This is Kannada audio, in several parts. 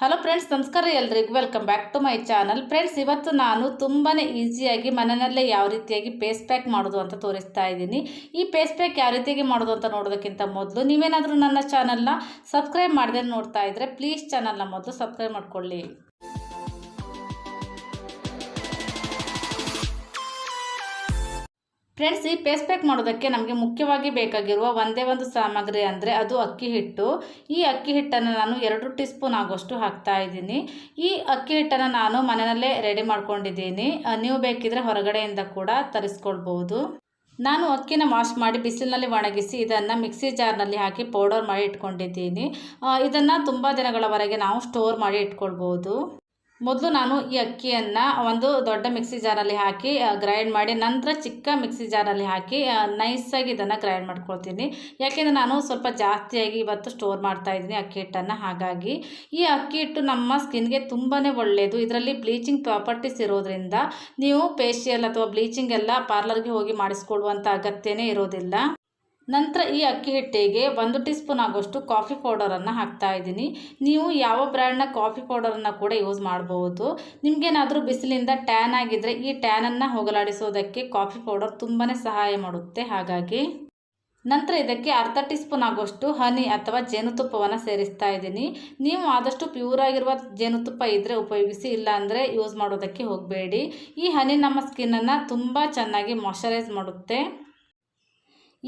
ಹಲೋ ಫ್ರೆಂಡ್ಸ್ ನಮಸ್ಕಾರ ಎಲ್ರಿಗೂ. Welcome back to my channel friends ಇವತ್ತು ನಾನು ತುಂಬಾ ಈಸಿಯಾಗಿ ಮನೆಯಲ್ಲೇ ಯಾವ ರೀತಿಯಾಗಿ ಪೇಸ್ ಪ್ಯಾಕ್ ಮಾಡೋದು ಅಂತ ತೋರಿಸ್ತಾ ಇದ್ದೀನಿ. ಈ ಪೇಸ್ ಪ್ಯಾಕ್ ಯಾವ ರೀತಿಯಾಗಿ ಮಾಡೋದು ಅಂತ ನೋಡೋದಕ್ಕಿಂತ ಮೊದಲು ನೀವೇನಾದರೂ ನನ್ನ ಚಾನಲ್ನ ಸಬ್ಸ್ಕ್ರೈಬ್ ಮಾಡದೆ ನೋಡ್ತಾ ಇದ್ದರೆ ಪ್ಲೀಸ್ ಚಾನಲ್ನ ಮೊದಲು ಸಬ್ಸ್ಕ್ರೈಬ್ ಮಾಡ್ಕೊಳ್ಳಿ. ಫ್ರೆಂಡ್ಸ್ ಈ ಪೇಸ್ಟ್ ಪ್ಯಾಕ್ ಮಾಡೋದಕ್ಕೆ ನಮಗೆ ಮುಖ್ಯವಾಗಿ ಬೇಕಾಗಿರುವ ಒಂದೇ ಒಂದು ಸಾಮಗ್ರಿ ಅಂದರೆ ಅದು ಅಕ್ಕಿ ಹಿಟ್ಟು. ಈ ಅಕ್ಕಿ ಹಿಟ್ಟನ್ನು ನಾನು ಎರಡು ಟೀ ಸ್ಪೂನ್ ಆಗೋಷ್ಟು ಹಾಕ್ತಾ ಇದ್ದೀನಿ. ಈ ಅಕ್ಕಿ ಹಿಟ್ಟನ್ನು ನಾನು ಮನೆಯಲ್ಲೇ ರೆಡಿ ಮಾಡ್ಕೊಂಡಿದ್ದೀನಿ. ನೀವು ಬೇಕಿದ್ರೆ ಹೊರಗಡೆಯಿಂದ ಕೂಡ ತರಿಸ್ಕೊಳ್ಬೋದು. ನಾನು ಅಕ್ಕಿನ ವಾಶ್ ಮಾಡಿ ಬಿಸಿಲಿನಲ್ಲಿ ಒಣಗಿಸಿ ಇದನ್ನು ಮಿಕ್ಸಿ ಜಾರ್ನಲ್ಲಿ ಹಾಕಿ ಪೌಡರ್ ಮಾಡಿ ಇಟ್ಕೊಂಡಿದ್ದೀನಿ. ಇದನ್ನು ತುಂಬ ದಿನಗಳವರೆಗೆ ನಾವು ಸ್ಟೋರ್ ಮಾಡಿ ಇಟ್ಕೊಳ್ಬೋದು. ಮೊದಲು ನಾನು ಈ ಅಕ್ಕಿಯನ್ನು ಒಂದು ದೊಡ್ಡ ಮಿಕ್ಸಿ ಜಾರಲ್ಲಿ ಹಾಕಿ ಗ್ರೈಂಡ್ ಮಾಡಿ ನಂತರ ಚಿಕ್ಕ ಮಿಕ್ಸಿ ಜಾರಲ್ಲಿ ಹಾಕಿ ನೈಸಾಗಿ ಇದನ್ನು ಗ್ರೈಂಡ್ ಮಾಡ್ಕೊಳ್ತೀನಿ. ಯಾಕೆಂದರೆ ನಾನು ಸ್ವಲ್ಪ ಜಾಸ್ತಿಯಾಗಿ ಇವತ್ತು ಸ್ಟೋರ್ ಮಾಡ್ತಾ ಇದ್ದೀನಿ ಅಕ್ಕಿ ಹಿಟ್ಟನ್ನು. ಹಾಗಾಗಿ ಈ ಅಕ್ಕಿ ಹಿಟ್ಟು ನಮ್ಮ ಸ್ಕಿನ್ಗೆ ತುಂಬಾ ಒಳ್ಳೆಯದು ಇದರಲ್ಲಿ ಬ್ಲೀಚಿಂಗ್ ಪ್ರಾಪರ್ಟೀಸ್ ಇರೋದ್ರಿಂದ ನೀವು ಫೇಶಿಯಲ್ ಅಥವಾ ಬ್ಲೀಚಿಂಗ್ ಎಲ್ಲ ಪಾರ್ಲರ್ಗೆ ಹೋಗಿ ಮಾಡಿಸ್ಕೊಳ್ಳುವಂಥ ಅಗತ್ಯನೇ ಇರೋದಿಲ್ಲ. ನಂತರ ಈ ಅಕ್ಕಿ ಹಿಟ್ಟಿಗೆ ಒಂದು ಟೀ ಸ್ಪೂನ್ ಆಗೋಷ್ಟು ಕಾಫಿ ಪೌಡರನ್ನು ಹಾಕ್ತಾ ಇದ್ದೀನಿ. ನೀವು ಯಾವ ಬ್ರ್ಯಾಂಡ್ನ ಕಾಫಿ ಪೌಡರನ್ನು ಕೂಡ ಯೂಸ್ ಮಾಡ್ಬೋದು. ನಿಮಗೇನಾದರೂ ಬಿಸಿಲಿಂದ ಟ್ಯಾನ್ ಆಗಿದ್ದರೆ ಈ ಟ್ಯಾನನ್ನು ಹೋಗಲಾಡಿಸೋದಕ್ಕೆ ಕಾಫಿ ಪೌಡರ್ ತುಂಬಾ ಸಹಾಯ ಮಾಡುತ್ತೆ. ಹಾಗಾಗಿ ನಂತರ ಇದಕ್ಕೆ ಅರ್ಧ ಟೀ ಸ್ಪೂನ್ ಆಗೋಷ್ಟು ಹನಿ ಅಥವಾ ಜೇನುತುಪ್ಪವನ್ನು ಸೇರಿಸ್ತಾ ಇದ್ದೀನಿ. ನೀವು ಆದಷ್ಟು ಪ್ಯೂರ್ ಆಗಿರುವ ಜೇನುತುಪ್ಪ ಇದ್ದರೆ ಉಪಯೋಗಿಸಿ ಇಲ್ಲಾಂದರೆ ಯೂಸ್ ಮಾಡೋದಕ್ಕೆ ಹೋಗಬೇಡಿ. ಈ ಹನಿ ನಮ್ಮ ಸ್ಕಿನ್ನನ್ನು ತುಂಬ ಚೆನ್ನಾಗಿ ಮಾಯಶ್ಚರೈಸ್ ಮಾಡುತ್ತೆ.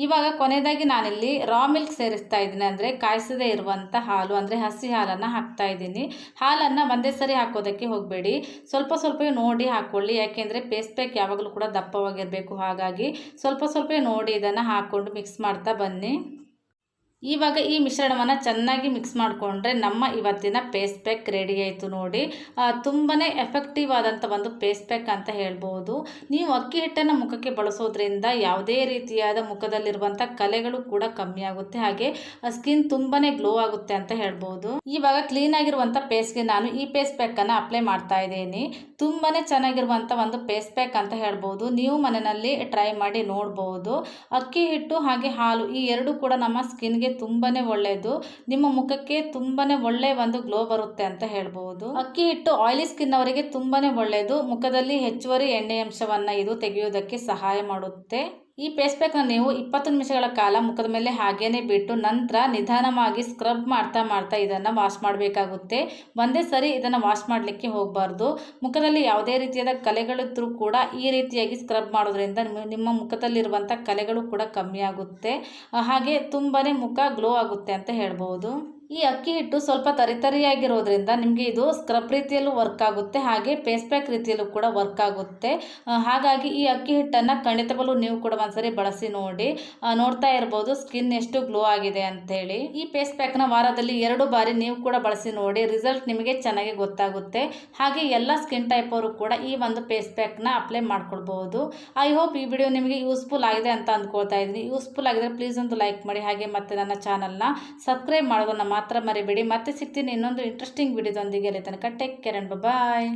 ಇವಾಗ ಕೊನೆಯದಾಗಿ ನಾನಿಲ್ಲಿ ರಾ ಮಿಲ್ಕ್ ಸೇರಿಸ್ತಾ ಇದ್ದೀನಿ ಅಂದರೆ ಕಾಯಿಸದೇ ಇರುವಂಥ ಹಾಲು, ಅಂದರೆ ಹಸಿ ಹಾಲನ್ನು ಹಾಕ್ತಾ ಇದ್ದೀನಿ. ಹಾಲನ್ನು ಒಂದೇ ಸರಿ ಹಾಕೋದಕ್ಕೆ ಹೋಗಬೇಡಿ. ಸ್ವಲ್ಪ ಸ್ವಲ್ಪ ನೋಡಿ ಹಾಕ್ಕೊಳ್ಳಿ ಯಾಕೆಂದರೆ ಪೇಸ್ಟ್ ಪ್ಯಾಕ್ ಯಾವಾಗಲೂ ಕೂಡ ದಪ್ಪವಾಗಿರಬೇಕು. ಹಾಗಾಗಿ ಸ್ವಲ್ಪ ಸ್ವಲ್ಪ ನೋಡಿ ಇದನ್ನು ಹಾಕ್ಕೊಂಡು ಮಿಕ್ಸ್ ಮಾಡ್ತಾ ಬನ್ನಿ. ಇವಾಗ ಈ ಮಿಶ್ರಣವನ್ನು ಚೆನ್ನಾಗಿ ಮಿಕ್ಸ್ ಮಾಡಿಕೊಂಡ್ರೆ ನಮ್ಮ ಇವತ್ತಿನ ಪೇಸ್ಟ್ ಪ್ಯಾಕ್ ರೆಡಿ ಆಯಿತು ನೋಡಿ. ತುಂಬಾ ಎಫೆಕ್ಟಿವ್ ಆದಂಥ ಒಂದು ಪೇಸ್ಟ್ ಪ್ಯಾಕ್ ಅಂತ ಹೇಳ್ಬೋದು. ನೀವು ಅಕ್ಕಿ ಹಿಟ್ಟನ್ನು ಮುಖಕ್ಕೆ ಬಳಸೋದ್ರಿಂದ ಯಾವುದೇ ರೀತಿಯಾದ ಮುಖದಲ್ಲಿರುವಂಥ ಕಲೆಗಳು ಕೂಡ ಕಮ್ಮಿ ಆಗುತ್ತೆ. ಹಾಗೆ ಸ್ಕಿನ್ ತುಂಬಾ ಗ್ಲೋ ಆಗುತ್ತೆ ಅಂತ ಹೇಳ್ಬೋದು. ಇವಾಗ ಕ್ಲೀನ್ ಆಗಿರುವಂಥ ಪೇಸ್ಟ್ಗೆ ನಾನು ಈ ಪೇಸ್ಟ್ ಪ್ಯಾಕನ್ನು ಅಪ್ಲೈ ಮಾಡ್ತಾ ಇದ್ದೀನಿ. ತುಂಬಾ ಚೆನ್ನಾಗಿರುವಂಥ ಒಂದು ಪೇಸ್ಟ್ ಪ್ಯಾಕ್ ಅಂತ ಹೇಳ್ಬೋದು. ನೀವು ಮನೆಯಲ್ಲಿ ಟ್ರೈ ಮಾಡಿ ನೋಡ್ಬೋದು. ಅಕ್ಕಿ ಹಿಟ್ಟು ಹಾಗೆ ಹಾಲು ಈ ಎರಡು ಕೂಡ ನಮ್ಮ ಸ್ಕಿನ್ಗೆ ತುಂಬಾ ಒಳ್ಳೆಯದು ನಿಮ್ಮ ಮುಖಕ್ಕೆ ತುಂಬಾ ಒಳ್ಳೆಯ ಒಂದು ಗ್ಲೋ ಬರುತ್ತೆ ಅಂತ ಹೇಳ್ಬೋದು. ಅಕ್ಕಿ ಹಿಟ್ಟು ಆಯಿಲಿ ಸ್ಕಿನ್ ಅವರಿಗೆ ತುಂಬಾ ಒಳ್ಳೆಯದು ಮುಖದಲ್ಲಿ ಹೆಚ್ಚುವರಿ ಎಣ್ಣೆ ಅಂಶವನ್ನು ಇದು ತೆಗೆಯೋದಕ್ಕೆ ಸಹಾಯ ಮಾಡುತ್ತೆ. ಈ ಪೇಸ್ಟ್ ನೀವು ಇಪ್ಪತ್ತು ನಿಮಿಷಗಳ ಕಾಲ ಮುಖದ ಮೇಲೆ ಹಾಗೇನೆ ಬಿಟ್ಟು ನಂತರ ನಿಧಾನವಾಗಿ ಸ್ಕ್ರಬ್ ಮಾಡ್ತಾ ಮಾಡ್ತಾ ಇದನ್ನು ವಾಶ್ ಮಾಡಬೇಕಾಗುತ್ತೆ. ಒಂದೇ ಸರಿ ಇದನ್ನು ವಾಶ್ ಮಾಡಲಿಕ್ಕೆ ಹೋಗಬಾರ್ದು. ಮುಖದಲ್ಲಿ ಯಾವುದೇ ರೀತಿಯಾದ ಕಲೆಗಳಿದ್ರೂ ಕೂಡ ಈ ರೀತಿಯಾಗಿ ಸ್ಕ್ರಬ್ ಮಾಡೋದ್ರಿಂದ ನಿಮ್ಮ- ನಿಮ್ಮ ಮುಖದಲ್ಲಿರುವಂಥ ಕಲೆಗಳು ಕೂಡ ಕಮ್ಮಿ ಆಗುತ್ತೆ. ಹಾಗೆ ತುಂಬಾ ಮುಖ ಗ್ಲೋ ಆಗುತ್ತೆ ಅಂತ ಹೇಳ್ಬೋದು. ಈ ಅಕ್ಕಿ ಹಿಟ್ಟು ಸ್ವಲ್ಪ ತರಿತರಿಯಾಗಿರೋದ್ರಿಂದ ನಿಮಗೆ ಇದು ಸ್ಕ್ರಬ್ ರೀತಿಯಲ್ಲೂ ವರ್ಕ್ ಆಗುತ್ತೆ, ಹಾಗೆ ಪೇಸ್ಟ್ ಪ್ಯಾಕ್ ರೀತಿಯಲ್ಲೂ ಕೂಡ ವರ್ಕ್ ಆಗುತ್ತೆ. ಹಾಗಾಗಿ ಈ ಅಕ್ಕಿ ಹಿಟ್ಟನ್ನು ಖಂಡಿತವಲ್ಲೂ ನೀವು ಕೂಡ ಒಂದ್ಸರಿ ಬಳಸಿ ನೋಡಿ. ನೋಡ್ತಾ ಇರ್ಬೋದು ಸ್ಕಿನ್ ಎಷ್ಟು ಗ್ಲೋ ಆಗಿದೆ ಅಂಥೇಳಿ ಈ ಪೇಸ್ಟ್ ಪ್ಯಾಕ್ನ ವಾರದಲ್ಲಿ ಎರಡು ಬಾರಿ ನೀವು ಕೂಡ ಬಳಸಿ ನೋಡಿ ರಿಸಲ್ಟ್ ನಿಮಗೆ ಚೆನ್ನಾಗಿ ಗೊತ್ತಾಗುತ್ತೆ. ಹಾಗೆ ಎಲ್ಲ ಸ್ಕಿನ್ ಟೈಪ್ ಅವರು ಕೂಡ ಈ ಒಂದು ಪೇಸ್ಟ್ ಪ್ಯಾಕ್ನ ಅಪ್ಲೈ ಮಾಡ್ಕೊಳ್ಬಹುದು. ಐ ಹೋಪ್ ಈ ವಿಡಿಯೋ ನಿಮಗೆ ಯೂಸ್ಫುಲ್ ಆಗಿದೆ ಅಂತ ಅಂದ್ಕೊಳ್ತಾ ಇದ್ದೀನಿ. ಯೂಸ್ಫುಲ್ ಆಗಿದ್ರೆ ಪ್ಲೀಸ್ ಒಂದು ಲೈಕ್ ಮಾಡಿ, ಹಾಗೆ ಮತ್ತೆ ನನ್ನ ಚಾನಲ್ನ ಸಬ್ಸ್ಕ್ರೈಬ್ ಮಾಡೋದನ್ನು ಮಾತ್ರ ಮರಿಬೇಡಿ. ಮತ್ತೆ ಸಿಗ್ತೀನಿ ಇನ್ನೊಂದು ಇಂಟ್ರೆಸ್ಟಿಂಗ್ ವಿಡಿಯೋದೊಂದಿಗೆ ಅಲ್ಲಿ ತನಕ. Take care and bye